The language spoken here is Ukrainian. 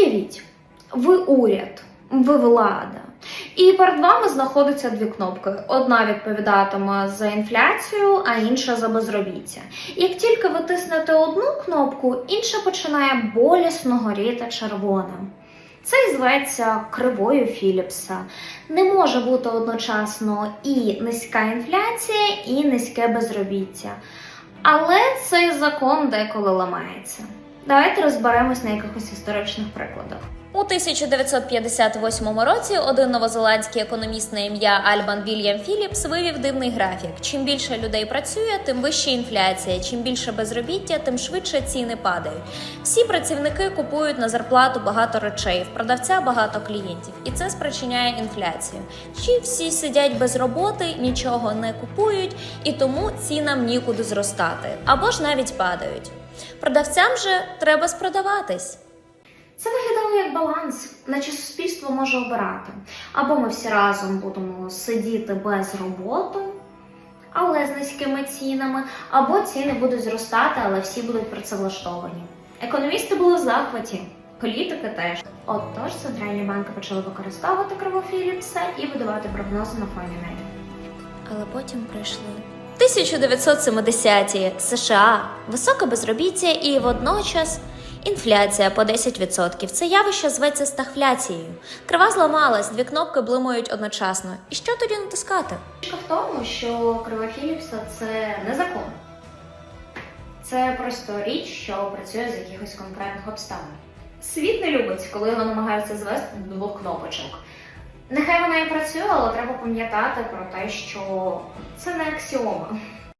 Уявіть, ви уряд, ви влада. І перед вами знаходяться дві кнопки. Одна відповідатиме за інфляцію, а інша за безробіття. Як тільки ви тиснете одну кнопку, інша починає болісно горіти червоним. Це і зветься кривою Філіпса. Не може бути одночасно і низька інфляція, і низьке безробіття. Але цей закон деколи ламається. Давайте розберемось на якихось історичних прикладах. У 1958 році один новозеландський економіст на ім'я Альбан Вільям Філіпс вивів дивний графік: чим більше людей працює, тим вища інфляція. Чим більше безробіття, тим швидше ціни падають. Всі працівники купують на зарплату багато речей, в продавця багато клієнтів, і це спричиняє інфляцію. Чи всі сидять без роботи, нічого не купують, і тому цінам нікуди зростати або ж навіть падають. Продавцям же треба спродаватись. Це виглядало як баланс, наче суспільство може обирати. Або ми всі разом будемо сидіти без роботи, але з низькими цінами, або ціни будуть зростати, але всі будуть працевлаштовані. Економісти були в захваті, політики теж. Отож, центральні банки почали використовувати криву Філіпса і видавати прогнози на фоні неї. Але потім прийшли 1970-ті США, високе безробіття і водночас інфляція по 10%. Це явище зветься стагфляцією. Крива зламалась, дві кнопки блимають одночасно. І що тоді натискати? В тому, що крива Філіпса це не закон. Це просто річ, що працює з якихось конкретних обставин. Світ не любить, коли його намагаються звести до двох кнопочок. Нехай вона і працює, але треба пам'ятати про те, що це не аксіома.